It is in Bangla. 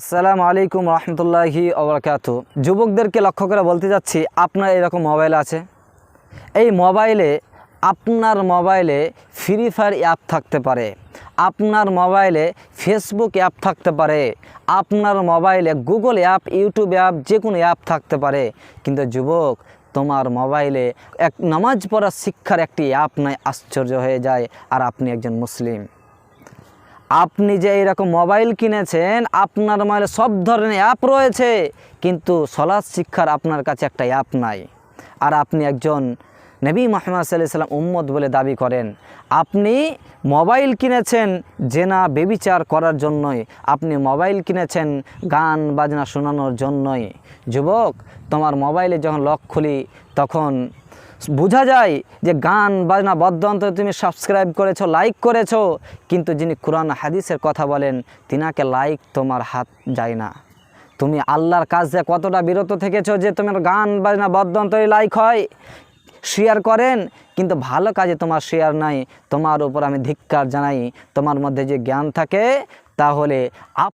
আসসালামু আলাইকুম রহমতুল্লাহি ওবরাকাতু যুবকদেরকে লক্ষ্য করে বলতে যাচ্ছি, আপনার এরকম মোবাইল আছে? এই মোবাইলে আপনার মোবাইলে ফ্রি ফায়ার অ্যাপ থাকতে পারে। আপনার মোবাইলে ফেসবুক অ্যাপ থাকতে পারে। আপনার মোবাইলে গুগল অ্যাপ ইউটিউব অ্যাপ যে কোনো অ্যাপ থাকতে পারে। কিন্তু যুবক, তোমার মোবাইলে এক নামাজ পড়ার শিক্ষার একটি অ্যাপ নাই, আশ্চর্য হয়ে যায়। আর আপনি একজন মুসলিম। আপনি যে এরকম মোবাইল কিনেছেন, আপনার মোবাইলে সব ধরনের অ্যাপ রয়েছে, কিন্তু সলাৎ শিক্ষার আপনার কাছে একটা অ্যাপ নাই। আর আপনি একজন নবী মোহাম্মদ সাল্লাহ সাল্লাম উম্মদ বলে দাবি করেন, আপনি মোবাইল কিনেছেন জেনা বেবিচার করার জন্যই, আপনি মোবাইল কিনেছেন গান বাজনা শোনানোর জন্যই। যুবক, তোমার মোবাইলে যখন লক খুলি, তখন বোঝা যায় যে গান, বাজনা বদ্ধন্ত তুমি সাবস্ক্রাইব করেছ লাইক করেছ, কিন্তু যিনি কোরআন হাদিসের কথা বলেন, তিনাকে লাইক তোমার হাত যায় না। তুমি আল্লাহর কাজে কতটা বিরত থেকেছো যে তোমার গান, বাজনা বদ্ধন্তরে লাইক হয়? শেয়ার করেন, কিন্তু ভালো কাজে তোমার শেয়ার নাই। তোমার উপর আমি ধিক্কার জানাই। তোমার মধ্যে যে জ্ঞান থাকে, তাহলে আপ